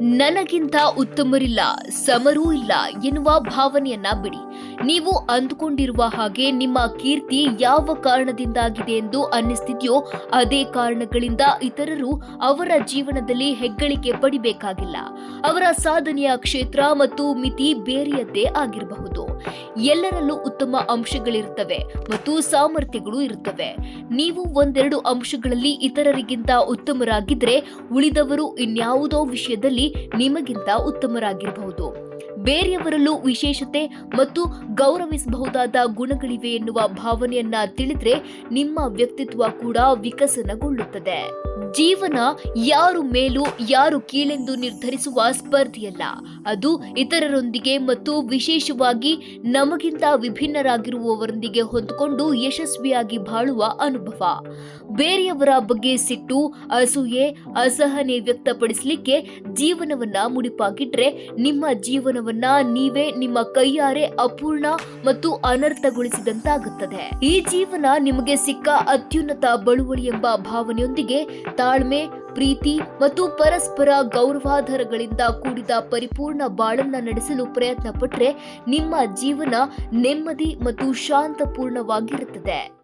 ನನಗಿಂತ ಉತ್ತಮರಿಲ್ಲ, ಸಮರೂ ಇಲ್ಲ ಎನ್ನುವ ಭಾವನೆಯನ್ನ ಬಿಡಿ. ನೀವು ಅಂದುಕೊಂಡಿರುವ ಹಾಗೆ ನಿಮ್ಮ ಕೀರ್ತಿ ಯಾವ ಕಾರಣದಿಂದಾಗಿದೆ ಎಂದು ಅನ್ನಿಸ್ತಿದೆಯೋ ಅದೇ ಕಾರಣಗಳಿಂದ ಇತರರು ಅವರ ಜೀವನದಲ್ಲಿ ಹೆಗ್ಗಳಿಕೆ ಪಡಿಬೇಕಾಗಿಲ್ಲ. ಅವರ ಸಾಧನೆಯ ಕ್ಷೇತ್ರ ಮತ್ತು ಮಿತಿ ಬೇರೆಯದ್ದೇ ಆಗಿರಬಹುದು. ಎಲ್ಲರಲ್ಲೂ ಉತ್ತಮ ಅಂಶಗಳಿರುತ್ತವೆ ಮತ್ತು ಸಾಮರ್ಥ್ಯಗಳು ಇರುತ್ತವೆ. ನೀವು ಒಂದೆರಡು ಅಂಶಗಳಲ್ಲಿ ಇತರರಿಗಿಂತ ಉತ್ತಮರಾಗಿದ್ರೆ ಉಳಿದವರು ಇನ್ಯಾವುದೋ ವಿಷಯದಲ್ಲಿ ನಿಮಗಿಂತ ಉತ್ತಮರಾಗಿರಬಹುದು. ಬೇರೆಯವರಲ್ಲೂ ವಿಶೇಷತೆ ಮತ್ತು ಗೌರವಿಸಬಹುದಾದ ಗುಣಗಳಿವೆ ಎನ್ನುವ ಭಾವನೆಯನ್ನ ತಿಳಿದ್ರೆ ನಿಮ್ಮ ವ್ಯಕ್ತಿತ್ವ ಕೂಡ ವಿಕಸನಗೊಳ್ಳುತ್ತದೆ. ಜೀವನ ಯಾರು ಮೇಲು ಯಾರು ಕೀಳೆಂದು ನಿರ್ಧರಿಸುವ ಸ್ಪರ್ಧೆಯಲ್ಲ, ಅದು ಇತರರೊಂದಿಗೆ ಮತ್ತು ವಿಶೇಷವಾಗಿ ನಮಗಿಂತ ವಿಭಿನ್ನರಾಗಿರುವವರೊಂದಿಗೆ ಹೊಂದಿಕೊಂಡು ಯಶಸ್ವಿಯಾಗಿ ಬಾಳುವ ಅನುಭವ. ಬೇರೆಯವರ ಬಗ್ಗೆ ಸಿಟ್ಟು, ಅಸೂಯೆ, ಅಸಹನೆ ವ್ಯಕ್ತಪಡಿಸಲಿಕ್ಕೆ ಜೀವನವನ್ನ ಮುಡಿಪಾಗಿಟ್ರೆ ನಿಮ್ಮ ಜೀವನವನ್ನ ನೀವೇ ನಿಮ್ಮ ಕೈಯಾರೆ ಅಪೂರ್ಣ ಮತ್ತು ಅನರ್ಥಗೊಳಿಸಿದಂತಾಗುತ್ತದೆ. ಈ ಜೀವನ ನಿಮಗೆ ಸಿಕ್ಕ ಅತ್ಯುನ್ನತ ಬಳುವಳಿ ಎಂಬ ಭಾವನೆಯೊಂದಿಗೆ ತಾಳ್ಮೆ, ಪ್ರೀತಿ ಮತ್ತು ಪರಸ್ಪರ ಗೌರವಾಧಾರಗಳಿಂದ ಕೂಡಿದ ಪರಿಪೂರ್ಣ ಬಾಳನ್ನ ನಡೆಸಲು ಪ್ರಯತ್ನ ಪಟ್ರೆ ನಿಮ್ಮ ಜೀವನ ನೆಮ್ಮದಿ ಮತ್ತು ಶಾಂತಪೂರ್ಣವಾಗಿರುತ್ತದೆ.